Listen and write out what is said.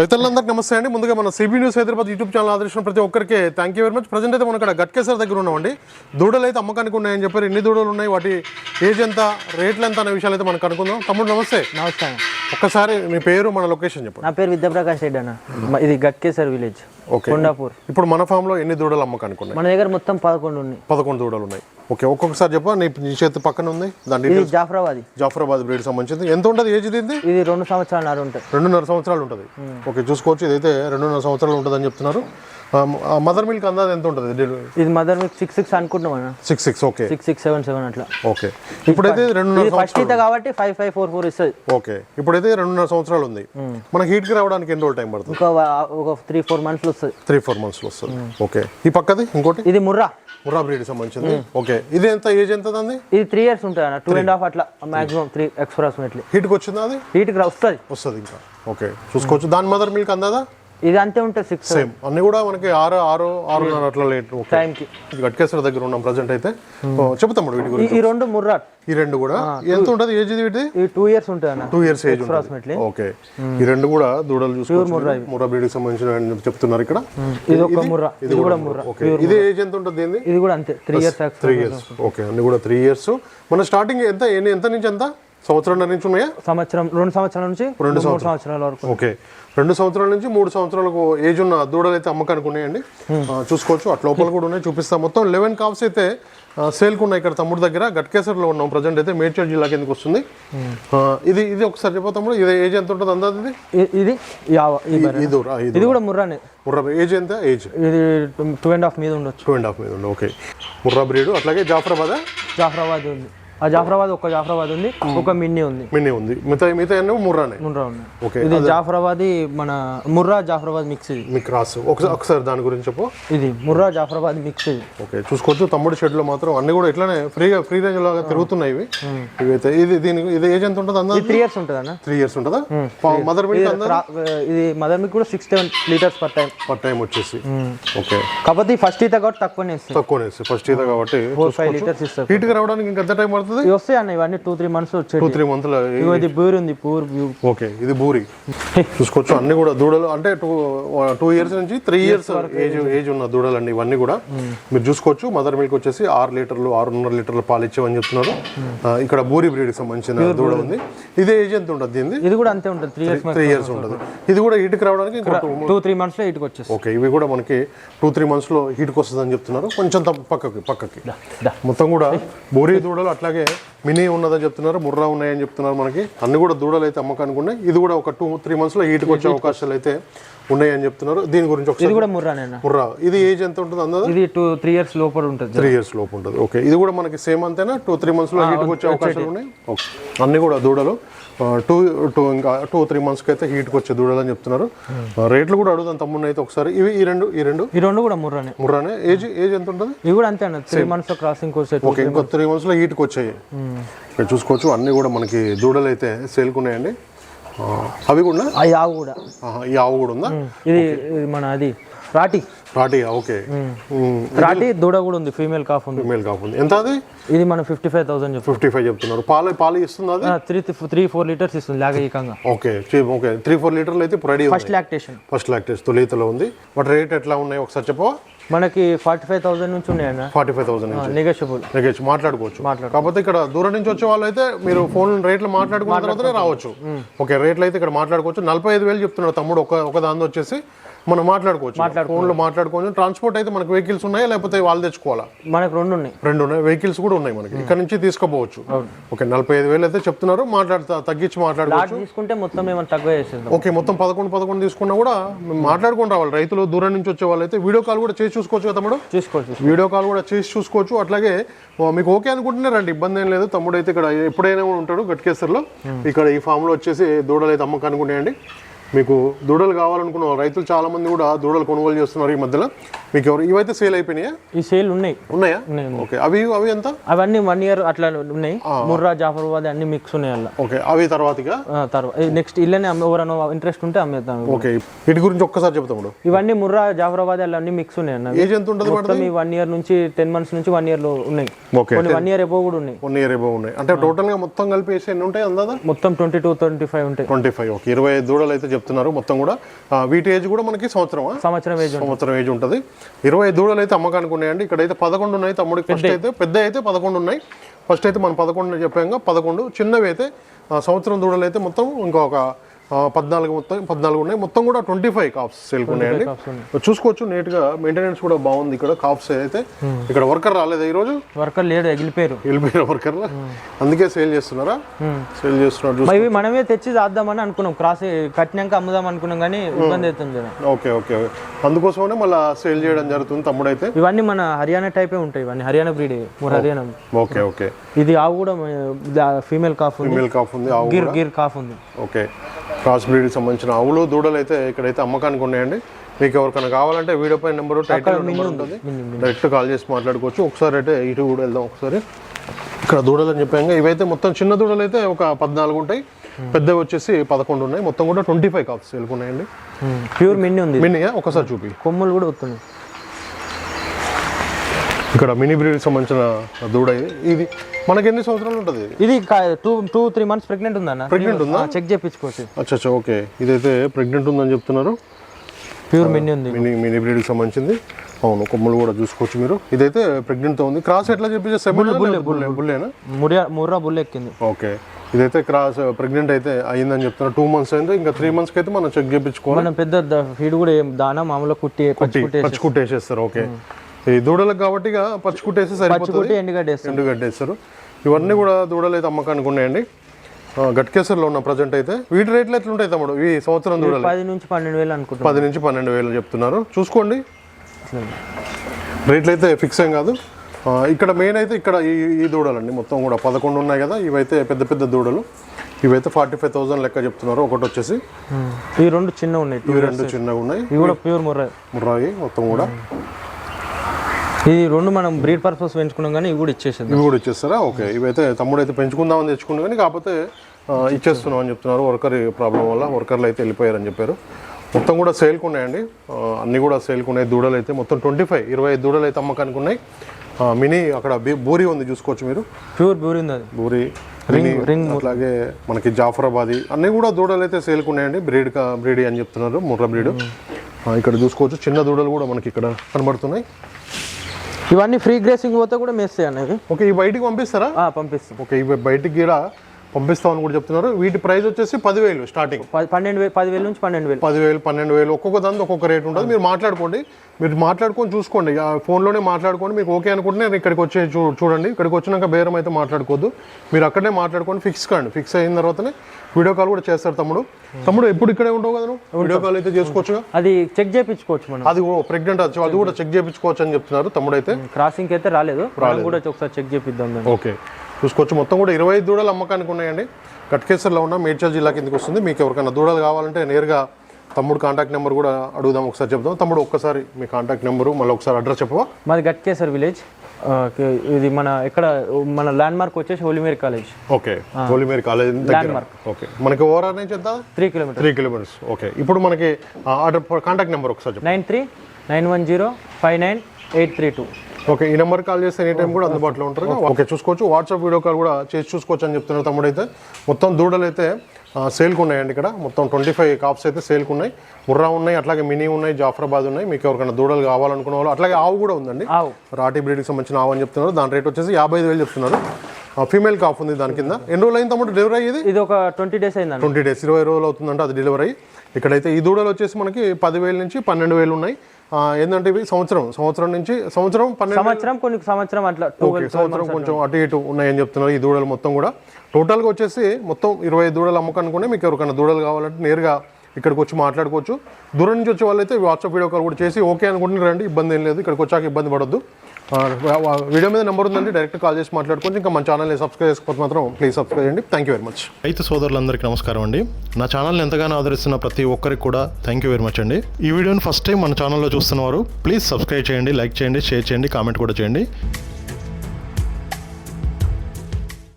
రైతులందరికీ నమస్తే అండి. ముందుగా మన CB news Hyderabad YouTube channel ఆదర్శించిన ప్రతి ఒక్కరికి thank you very much present అయితే మనం ఇక్కడ గట్కేసర్ దగ్గర ఉన్నామండి దూడలు అయితే అమ్మకానికి ఉన్నాయని చెప్పారు. ఎన్ని దూడలు ఉన్నాయి? వాటి ఏజ్ ఎంత? రేట్లు ఎంత? అనే విషయాలు అయితే మనం కనుక్కుందాం. తమ్ముడు నమస్తే. నమస్కారం ఒక్కసారి మీ పేరు మన లొకేషన్ చెప్పండి. నా పేరు విద్యాప్రకాష్ రెడ్డి అన్న. ఇది గట్కేసర్ విలేజ్. ఓకే. కొండాపూర్. ఇప్పుడు మన ఫామ్లో ఎన్ని దూడలు అమ్మకానికి ఉన్నాయి? మన దగ్గర మొత్తం పదకొండు ఉన్నాయి. పదకొండు దూడలు ఉన్నాయి. ఓకే ఒక్కొక్కసారి చెప్ప. నీ నీ చేతి పక్కన ఉంది. దాని ఇది జాఫరాబాది. జాఫరాబాద్ బ్రీడ్ సంబంధించి ఎంత ఉంటుంది ఏజ్ దీనిది ఇది రెండు సంవత్సరాలు ఉంటుంది. రెండున్నర సంవత్సరాలు ఉంటుంది. ఓకే చూసుకోవచ్చు. ఇదైతే రెండున్నర సంవత్సరాలు ఉంటుందని చెప్తున్నారు. మదర్ మిల్క్ అందాది ఎంత ఉంటుంది? ఇది మదర్ మీకు సిక్స్ సిక్స్ అనుకుంటున్నాం అన్న. Six six okay six six seven seven అట్లా. ఓకే ఇప్పుడైతే ఇది ఫస్ట్ ఈత కాబట్టి ఫైవ్ ఫైవ్ ఫోర్ ఫోర్ ఇస్తుంది. ఓకే ఇప్పుడైతే రెండున్నర సంవత్సరాలు ఉంది. మన హీట్కి రావడానికి ఎన్ని రోజులు టైం పడుతుంది? వా- ఒక త్రీ ఫోర్ మంత్స్లో వస్తుంది. త్రీ ఫోర్ మంత్స్లో వస్తుంది. ఓకే ఈ పక్కది ఇంకోటి? ఇది ముర్రా. ముర్రా బ్రీడ్ సంబంధించింది. ఓకే ఇది ఎంత ఏజ్ ఎంత అంది ఇది త్రీ ఇయర్స్ ఉంటుంది అన్న. టూ అండ్ హాఫ్ అట్లా. మాక్సిమం త్రీ అప్రాక్సిమేట్లీ హీట్కి వచ్చిందా అది? హీట్కి వస్తుంది. వస్తుంది ఇంకా. ఓకే. చూసుకోవచ్చు. దాని మదర్ మిల్క్ అందాదా ఇది అంతే ఉంటుంది సిక్స్ సేమ్ అన్ని కూడా మనకి ఆరు ఆరు ఆరున్నర అట్లా లేట్. టైంకి. గట్కేశ్వర దగ్గర ఉన్నాం ప్రజెంట్ అయితే. చెప్తాం వీటి గురించి. ఈ రెండు ముర్రా ఈ రెండు కూడా? ఎంత ఉంటుంది ఏజ్ ఇది వీటి ఇది టూ ఇయర్స్ ఉంటుంది two years age approximately okay. ఈ రెండు కూడా దూడలు చూసుకోవచ్చు. ముర్రా బ్రీడ్కి సంబంధించిన చెప్తున్నారు ఇక్కడ. ఇది ఒక ముర్రా. ఇది కూడా ముర్రా. ఓకే. ఇది ఏజ్ ఎంత ఉంటుంది ఇది కూడా అంతే. Three years three years okay. అన్ని కూడా త్రీ ఇయర్స్ మన స్టార్టింగ్ ఎంత? ఎంత నుంచి ఎంత? సంవత్సరం నుంచి ఉన్నాయా? సంవత్సరం రెండు సంవత్సరాల నుంచి రెండు మూడు సంవత్సరాల. వరకు. ఓకే. రెండు సంవత్సరాల నుంచి మూడు సంవత్సరాలకు ఏజ్ ఉన్న దూడలు అయితే అమ్మకానికి ఉన్నాయండి. చూసుకోవచ్చు. అటు లోపల కూడా ఉన్నాయి. చూపిస్తాం మొత్తం. లెవెన్ కాప్స్ అయితే సేల్కి ఉన్నాయి ఇక్కడ తమ్ముడు దగ్గర. గట్కేసర్లో ఉన్నాం ప్రజెంట్ అయితే. మేడ్చల్ జిల్లా కిందకి వస్తుంది. ఇది ఇది ఒకసారి చెప్పు తమ్ముడు. ఇది ఏజ్ ఎంత ఉంటుంది అందాది ఇది? ఇది. ఇది కూడా ముర్రానే. ముర్రా ఏజ్ ఎంత? ఏజ్. ఇది టూ అండ్ హాఫ్ మీద ఉండొచ్చు. టూ అండ్ హాఫ్ మీద ఓకే. ముర్రా బ్రీడ్. అట్లాగే జాఫరాబాద్? జాఫరాబాద్ ఉంది. ఆ జాఫరాబాద్ ఒక జాఫరాబాద్ ఉంది ఒక మిన్నీ ఉంది. మినీ ఉంది. మిగతా మిగతా అన్నీ ముర్రానే. ముర్రా ఉంది ఓకే ఇది జాఫరాబాద్ మన ముర్రా జాఫరాబాద్ మిక్స్ ఇది. క్రాస్ ఒకసారి ఒకసారి దాని గురించి చెప్పు. ఇది ముర్రా జాఫరాబాద్ మిక్స్ ఇది. ఓకే చూసుకోవచ్చు. తమ్ముడు షెడ్లో మాత్రం అన్ని కూడా ఇట్లానే ఫ్రీగా ఫ్రీ రేంజ్ లాగా తిరుగుతున్నాయి ఇవి. ఇవైతే ఇది దీనికి ఇది ఏజ్ ఎంత ఉంటుంది అందా త్రీ ఇయర్స్ ఉంటుంది అన్న. త్రీ ఇయర్స్ ఉంటుందా? మదర్ మిల్క్ ఇది మదర్ మిల్క్ కూడా six seven litres per time per time వచ్చేసి. ఓకే. కాకపోతే ఫస్ట్ ఈత కాబట్టి తక్కువనే ఇస్తుంది తక్కువనే ఫస్ట్ ఈత కాబట్టి ఫోర్ ఫైవ్ లీటర్స్ ఇస్తారు. హీట్కి రావడానికి ఇంకెంత టైం పడుతుంది? ఇవి వస్తాయి అన్న ఇవన్నీ టూ త్రీ మంత్స్ వచ్చేది టూ త్రీ ఇగో ఇది బూర్ ఉంది పూర్ ఓకే ఇది బూరి. చూసుకోవచ్చు అన్ని కూడా దూడలు అంటే టూ టూ ఇయర్స్ నుంచి త్రీ ఇయర్స్ ఏజ్. ఏజ్ ఉన్న దూడలు అండి ఇవన్నీ కూడా. మీరు చూసుకోవచ్చు మదర్ మిల్క్ వచ్చేసి ఆరు లీటర్లు ఆరున్నర లీటర్లు పాలు ఇచ్చేవని చెప్తున్నారు. ఆ, ఇక్కడ బూరి బ్రీడ్కి సంబంధించిన దూడ ఉంది. ఇది ఏజ్ ఎంత ఉంటుంది దీనిది? ఇది కూడా అంతే ఉంటుంది త్రీ ఇయర్స్ త్రీ ఇయర్స్ ఉంటుంది. ఇది కూడా హీట్కి రావడానికి టూ త్రీ మంత్స్లో ఇటుకు వచ్చేస్తుంది. ఓకే ఇవి కూడా మనకి టూ త్రీ మంత్స్లో హీట్కి వస్తుందని చెప్తున్నారు. కొంచెం పక్కకి పక్కకి. మొత్తం కూడా బోరీ దూడలు అట్లాగే మినీ ఉన్నదని చెప్తున్నారు ముర్రా ఉన్నాయని చెప్తున్నారు మనకి. అన్ని కూడా దూడలు అయితే అమ్మకానికి ఉన్నాయి ఇది కూడా ఒక టూ త్రీ మంత్స్లో హీట్కి వచ్చే అవకాశాలు అయితే ఉన్నాయని చెప్తున్నారు. దీని గురించి ఇది ఒకసారి కూడా ముర్రానే అన్న ముర్రా. ఇది ఏజ్ ఎంత ఉంటుంది అందదా ఇది టూ త్రీ ఇయర్స్ లోపల ఉంటుంది త్రీ ఇయర్స్ లోపు ఉంటుంది. ఓకే ఇది కూడా మనకి సేమ్ అంతేనా? టూ త్రీ మంత్స్లో హీట్కి వచ్చే అవకాశాలు ఉన్నాయి? ఓకే అన్ని కూడా దూడలు. టూ టూ ఇంకా టూ త్రీ మంత్స్కి అయితే హీట్కి వచ్చే దూడలు అని చెప్తున్నారు. రేట్లు కూడా అడుగుదాం తమ్ముడిని అయితే ఒకసారి. ఇవి ఈ రెండు ఈ రెండు? ఈ రెండు కూడా ముర్రానే. ముర్రానే. ఏజ్ ఏజ్ ఎంత ఉంటుంది? ఇవి కూడా అంతే అన్న. Three months crossing course okay ఇంకో త్రీ మంత్స్లో హీట్కి వచ్చాయి. ఇక్కడ చూసుకోవచ్చు అన్నీ కూడా మనకి దూడలు అయితే సేల్కున్నాయండి అవి కూడా? ఆ యావు కూడా. ఈ ఆవు కూడా ఉందా? ఇది ఇది మన అది రాటి. రాటి ఓకే. రాటి దూడ కూడా ఉంది ఫీమేల్ కాఫ్ ఉంది. ఫిమేల్ కాకుండా ఎంత అది? ఇది మనం fifty five thousand fifty five చెప్తున్నారు. పాలు పాలు ఇస్తుంది అది? త్రీ త్రీ ఫోర్ లీటర్స్ ఇస్తుంది లేకీకంగా ఓకే ఓకే. త్రీ ఫోర్ లీటర్లు అయితే ready first lactation first lactation తొలితలో ఉంది. బట్ రేట్ ఎట్లా ఉన్నాయి ఒకసారి చెప్పవా మనకి ఫార్టీ ఫైవ్ థౌసండ్ నుంచి ఉన్నాయన్న ఫార్టీ ఫైవ్ థౌసండ్ నెగోషియబుల్ నెగేచ్చు మాట్లాడుకోవచ్చు. కాకపోతే ఇక్కడ దూరం నుంచి వచ్చే వాళ్ళు అయితే మీరు ఫోన్ రేట్లు మాట్లాడుకున్న తర్వాతనే రావచ్చు. ఓకే రేట్లు అయితే ఇక్కడ మాట్లాడుకోవచ్చు. నలభై ఐదు వేలు చెప్తున్నాడు తమ్ముడు. ఒక ఒక దాని వచ్చేసి మనం మాట్లాడుకోవచ్చు. ఫోన్లో మాట్లాడుకోవచ్చు. ట్రాన్స్పోర్ట్ అయితే మనకి వెహికల్స్ ఉన్నాయా? లేకపోతే వాళ్ళు తెచ్చుకోవాలా? మనకు రెండు ఉన్నాయి. రెండు ఉన్నాయి. వెహికల్స్ కూడా ఉన్నాయి మనకి. ఇక్కడ నుంచి తీసుకోపోవచ్చు. ఓకే నలభై ఐదు వేలు అయితే చెప్తున్నారు. మాట్లాడుతా తగ్గించి మాట్లాడుకోవచ్చు. తీసుకుంటే మొత్తం ఏమైనా తక్కువ చేసేద్దాం. ఓకే మొత్తం పదకొండు పదకొండు తీసుకున్నా కూడా మేము మాట్లాడుకొని రావాలి. రైతులు దూరం నుంచి వచ్చే వాళ్ళు అయితే వీడియో కాల్ కూడా చేసి చూసుకోవచ్చు కదా తమ్ముడు? చూసుకోవచ్చు వీడియో కాల్ కూడా చేసి చూసుకోవచ్చు. అట్లాగే మీకు ఓకే అనుకుంటున్నారండి రండి ఇబ్బంది ఏం లేదు. తమ్ముడు అయితే ఇక్కడ ఎప్పుడైనా ఉంటాడు గట్కేసర్లో. ఇక్కడ ఈ ఫామ్లో వచ్చేసి దూడలు అయితే అమ్మకానికి ఉన్నాయండి. మీకు దూడలు కావాలనుకున్న రైతులు చాలా మంది కూడా దూడలు కొనుగోలు చేస్తున్నారు ఈ మధ్యలో. మీకు ఎవరు ఇవైతే సేల్ అయిపోయినాయా? ఈ సేల్ ఉన్నాయి. ఉన్నాయా. ఓకే. అవి అవి ఎంత? అవన్నీ వన్ ఇయర్ అట్లా ఉన్నాయి. ముర్రా జాఫర్బాద్ అన్ని మిక్స్ ఉన్నాయి అలా. ఓకే. అవి తర్వాతగా తర్వాత నెక్స్ట్ ఇల్లనే అమ్మే ఎవరైనా ఇంట్రెస్ట్ ఉంటే అమ్మేద్దాం. ఓకే. వీటి గురించి ఒక్కసారి చెప్తాము ఇవన్నీ ముర్రా జాఫరాబాద్ అలా అన్ని మిక్స్ ఉన్నాయి అన్న ఏజ్ ఎంత ఉంటుంది మొత్తం ఈ వన్ ఇయర్ నుంచి టెన్ మంత్స్ నుంచి వన్ ఇయర్లో ఉన్నాయి. ఓకే. కొన్ని వన్ ఇయర్ ఎబో కూడా ఉన్నాయి. వన్ ఇయర్ ఏమో ఉన్నాయి. అంటే టోటల్గా మొత్తం కలిపి వేసి ఎన్ని ఉంటాయి అందాదా మొత్తం ట్వంటీ టూ ట్వంటీ ఫైవ్ ఉంటాయి. Twenty five okay. ఇరవై దూడలు అయితే చెప్తున్నారు మొత్తం కూడా. వీటి ఏజ్ కూడా మనకి సంవత్సరమా? సంవత్సరం ఏజ్. సంవత్సరం ఏజ్ ఉంటుంది. ఇరవై ఐదు దూడలు అయితే అమ్మకానికి ఉన్నాయండి. ఇక్కడైతే పదకొండు ఉన్నాయి తమ్ముడికి. ఫస్ట్ అయితే పెద్ద అయితే పదకొండు ఉన్నాయి. ఫస్ట్ అయితే మనం పదకొండు చెప్పాం పదకొండు చిన్నవి అయితే సంవత్సరం దూడలు అయితే మొత్తం ఇంకొక పద్నాలుగు మొత్తం పద్నాలుగు ఉన్నాయి. మొత్తం కూడా ట్వంటీ ఫైవ్ కాప్స్ సేల్కి ఉన్నాయండి. చూసుకోవచ్చు నీట్గా మెయింటెనెన్స్ కూడా బాగుంది ఇక్కడ. కాప్స్ అయితే ఇక్కడ వర్కర్ రాలేదు ఈ రోజు వర్కర్ లేడు ఎగిలిపోయారు. వెళ్ళిపోయిన వర్కర్ అందుకే సేల్ చేస్తున్నారా? సేల్ చేస్తున్నారు ఇవి మనమే తెచ్చి చేద్దామని అనుకున్నాం. క్రాస్ కట్టినాక అమ్ముదాం అనుకున్నాం కానీ ఇబ్బంది అవుతుంది ఓకే ఓకే. అందుకోసమనే మళ్ళీ సేల్ చేయడం జరుగుతుంది తమ్ముడైతే. ఇవన్నీ మన హర్యానా టైపే ఉంటాయి. ఇవన్నీ Haryana breed Haryana. Okay okay. ఇది ఆవు కూడా ఫీమేల్ కాఫ్ ఫిమేల్ కాఫ్ ఉంది. గిర్ గిర్ కాఫ్ ఉంది. ఓకే. క్రాస్ బ్రీడ్కి సంబంధించిన ఆవులు దూడలు అయితే ఇక్కడైతే అమ్మకానికి ఉన్నాయండి. మీకు ఎవరికైనా కావాలంటే వీడియో పై నెంబర్ టైటిల్ నెంబర్ ఉంటుంది. డైరెక్ట్ కాల్ చేసి మాట్లాడుకోవచ్చు. ఒకసారి అయితే ఇటు కూడా వెళ్దాం ఒకసారి. ఇక్కడ దూడలు అని చెప్పాక ఇవైతే మొత్తం చిన్న దూడలు అయితే ఒక పద్నాలుగు ఉంటాయి. పెద్దవి వచ్చేసి పదకొండు ఉన్నాయి. మొత్తం కూడా ట్వంటీ ఫైవ్ కాప్స్ వెళ్ళుకున్నాయండి ప్యూర్ మిన్ని ఉంది. మినీ ఒకసారి చూపి. కొమ్ములు కూడా వస్తుంది ఇక్కడ మినీ బ్రీడ్కి సంబంధించిన దూడ ఇది. ఇది మనకి ఎన్ని సంవత్సరాలు ఉంటుంది? ఇది two two three months pregnant ఉందన్న. Pregnant ఉందా? చెక్ చేయించుకోవచ్చు అచ్చా అచ్చా ఓకే. ఇదైతే ప్రెగ్నెంట్ ఉందని చెప్తున్నారు. ప్యూర్ మిన్ని ఉంది. మినీ మినీ బ్రీడ్కి సంబంధించింది. అవును కొమ్ములు కూడా చూసుకోవచ్చు మీరు. ఇదైతే ప్రెగ్నెంట్తో ఉంది. క్రాస్ ఎట్లా చెప్పి సెవెన్ బుల్లే బుల్లేనా? మురియా ముర్రా బుల్ ఎక్కింది. ఓకే. ఇదైతే క్రాస్ ప్రెగ్నెంట్ అయితే అయ్యిందని చెప్తున్నారు. టూ మంత్స్ అయింది. ఇంకా త్రీ మంత్స్కి అయితే మనం చెక్ చేయించుకోవాలి మనం పెద్ద ఫీడ్ కూడా ఏం దానా మామూలుగా కుట్టి పచ్చి కుట్టి పచ్చి కుట్టేసేస్తారు ఓకే. దూడలకు కాబట్టి ఇక పచ్చి కుట్టేసి పచ్చి సరిపోతుంది. ఎండుగడ్డ వేస్తాం ఎండు గడ్డేస్తారు. ఇవన్నీ కూడా దూడలు అయితే అమ్మకానికి ఉన్నాయండి. గట్కేసర్లో ఉన్న ప్రజెంట్ అయితే. వీటి రేట్లు ఎట్లా ఉంటాయి తమ్ముడు? ఈ సంవత్సరం దూడలు. పది నుంచి పన్నెండు వేలు అనుకుంటున్నాం. పది నుంచి పన్నెండు వేలు చెప్తున్నారు. చూసుకోండి. రేట్లు అయితే ఫిక్స్ ఏం కాదు. ఇక్కడ మెయిన్ అయితే ఇక్కడ ఈ ఈ దూడలండి. మొత్తం కూడా పదకొండు ఉన్నాయి కదా ఇవైతే పెద్ద పెద్ద దూడలు. ఇవైతే ఫార్టీ ఫైవ్ థౌసండ్ లెక్క చెప్తున్నారు. ఒకటి వచ్చేసి. ఈ రెండు చిన్న ఉన్నాయి. ఇవి రెండు చిన్నగా ఉన్నాయి. ఇవి కూడా ప్యూర్ ముర్రా ముర్రాయి మొత్తం కూడా. ఇది రెండు మనం బ్రీడ్ పర్పస్ పెంచుకున్నాం కానీ ఇవి కూడా ఇచ్చేసింది ఇవి కూడా ఇచ్చేస్తారా? ఓకే. ఇవైతే తమ్ముడు అయితే పెంచుకుందామని తెచ్చుకున్నా కానీ కాకపోతే ఇచ్చేస్తున్నాం అని చెప్తున్నారు. వర్కర్ ప్రాబ్లం వల్ల వర్కర్లు అయితే వెళ్ళిపోయారని చెప్పారు. మొత్తం కూడా సేల్కి ఉన్నాయండి. అన్ని కూడా సేల్కి ఉన్నాయి. దూడలు అయితే మొత్తం ట్వంటీ ఫైవ్ ఇరవై ఐదు దూడలు అయితే అమ్మకానికి ఉన్నాయి. మినీ అక్కడ బూరి ఉంది చూసుకోవచ్చు మీరు. ప్యూర్ ప్యూర్ ఉంది బూరి మినీ అట్లాగే మనకి జాఫరాబాది అన్ని కూడా దూడలు అయితే సేల్కి ఉన్నాయండి. బ్రీడ్ బ్రీడ్ అని చెప్తున్నారు ముర్ర బ్రీడ్. ఇక్కడ చూసుకోవచ్చు. చిన్న దూడలు కూడా మనకి ఇక్కడ కనబడుతున్నాయి. ఇవన్నీ ఫ్రీ గ్రేసింగ్ పోతే కూడా మేస్తాయి అనేవి ఓకే ఈ బయటికి పంపిస్తారా? పంపిస్తాం. ఓకే ఇవి బయటికి కూడా పంపిస్తామని కూడా చెప్తున్నారు. వీటి ప్రైస్ వచ్చేసి పదివేలు స్టార్టింగ్. పన్నెండు వేలు పదివేల నుంచి పన్నెండు వేలు. పదివేలు పన్నెండు వేలు ఒక్కొక్క దాని ఒక్కొక్క రేట్ ఉంటుంది. మీరు మాట్లాడుకోండి. మీరు మాట్లాడుకొని చూసుకోండి. ఆ ఫోన్లోనే మాట్లాడుకోండి. మీకు ఓకే అనుకుంటే నేను ఇక్కడికి వచ్చి చూడండి. ఇక్కడికి వచ్చినాక బేరం అయితే మాట్లాడుకోవద్దు. మీరు అక్కడనే మాట్లాడుకొని ఫిక్స్ కాండి. ఫిక్స్ అయిన తర్వాతనే వీడియో కాల్ కూడా చేస్తారు తమ్ముడు. తమ్ముడు ఎప్పుడు ఇక్కడే ఉండవు కదా వీడియో కాల్ అయితే చేసుకోవచ్చుగా? అది చెక్ చేయించుకోవచ్చు మనం. అది ప్రెగ్నెంట్ అది అది కూడా చెక్ చేయించుకోవచ్చు అని చెప్తున్నారు తమ్ముడు అయితే క్రాసింగ్ అయితే రాలేదు. కూడా ఒకసారి చెక్ చేపిద్దాం ఓకే. చూసుకోవచ్చు. మొత్తం కూడా ఇరవై దూడలు అమ్మకానికి ఉన్నాయండి. కట్కేసర్లో ఉన్న మేడ్చల్ జిల్లా కిందకి వస్తుంది. మీకు ఎవరికైనా దూడలు కావాలంటే నేరుగా తమ్ముడు కాంటాక్ట్ నెంబర్ కూడా అడుగుదాం. ఒకసారి చెప్దాం. తమ్ముడు ఒక్కసారి మీ కాంటాక్ట్ నెంబరు మళ్ళీ ఒకసారి అడ్రస్ చెప్పవా? మాది గట్కేసర్ విలేజ్. ఇది మన ఎక్కడ మన ల్యాండ్ మార్క్ వచ్చేసి Holy Mary college. Okay. Holy Mary college దగ్గర. ఓకే. మనకి ఓవరాల్ నుంచి ఎంత? Three kilometre three kilometres. Okay. ఇప్పుడు మనకి ఆర్డర్ కాంటాక్ట్ నెంబర్ ఒకసారి nine three nine one zero five nine eight three two. Okay ఈ నెంబర్ కాల్ చేస్తే ఎనీ టైం కూడా అందుబాటులో ఉంటారు? ఓకే. చూసుకోవచ్చు. వాట్సాప్ వీడియో కాల్ కూడా చేసి చూసుకోవచ్చు అని చెప్తున్నారు తమ్ముడు అయితే మొత్తం దూడలు అయితే సేల్కి ఉన్నాయండి ఇక్కడ. మొత్తం ట్వంటీ ఫైవ్ కాప్స్ అయితే సేల్కి ఉన్నాయి. ముర్రా ఉన్నాయి అట్లాగే మినీ ఉన్నాయి జాఫరాబాద్ ఉన్నాయి. మీకు ఎవరికైనా దూడలు కావాలనుకున్న వాళ్ళు అట్లాగే ఆవు కూడా ఉందండి. ఆవు. రాటి బ్రీడ్కి సంబంధించిన ఆవు అని చెప్తున్నారు. దాని రేట్ వచ్చేసి యాభై ఐదు వేలు చెప్తున్నారు. ఫీమేల్ కాఫ్ ఉంది దాని కింద. ఎన్ని రోజులు అయింది తమ్ముడు? డెలివరీ అయ్యేది? ఇది ఒక ట్వంటీ డేస్ అయిందండి. Twenty days. ఇరవై రోజులు అవుతుందంటే అది డెలివరీ అయ్యి. ఇక్కడైతే ఈ దూడలు వచ్చేసి మనకి పదివేల నుంచి పన్నెండు వేలు ఉన్నాయి. ఏంటంటే ఇవి సంవత్సరం సంవత్సరం నుంచి సంవత్సరం పన్నెండు సంవత్సరం కొన్ని సంవత్సరం అట్లా సంవత్సరం కొంచెం అటు ఇటు ఉన్నాయని చెప్తున్నారు ఈ దూడలు మొత్తం కూడా. టోటల్గా వచ్చేసి మొత్తం ఇరవై ఐదు దూడలు అమ్మకనుకునే మీకు ఎవరికైనా దూడలు కావాలంటే నేరుగా ఇక్కడికి వచ్చి మాట్లాడుకోవచ్చు. దూరం నుంచి వచ్చే వాళ్ళైతే వాట్సాప్ వీడియో కాల్ కూడా చేసి ఓకే అనుకుంటున్నారు రండి ఇబ్బంది ఏం లేదు. ఇక్కడికి వచ్చాక ఇబ్బంది పడొద్దు. వీడియో మీద నెంబర్ ఉందండి డైరెక్ట్ కాల్ చేసి మాట్లాడుకోండి. ఇంకా మన ఛానల్ని సబ్స్క్రైబ్ చేసుకోకపోతే మాత్రం ప్లీజ్ సబ్స్క్రైబ్ చేయండి. థ్యాంక్ యూ వెరీ మచ్ రైతు సోదరులందరికీ నమస్కారం అండి. నా ఛానల్ని ఎంతగానో ఆదరిస్తున్న ప్రతి ఒక్కరికి కూడా థ్యాంక్ యూ వెరీ మచ్ అండి. ఈ వీడియోని ఫస్ట్ టైం మన ఛానల్లో చూస్తున్నవారు ప్లీజ్ సబ్స్క్రైబ్ చేయండి లైక్ చేయండి షేర్ చేయండి కామెంట్ కూడా చేయండి.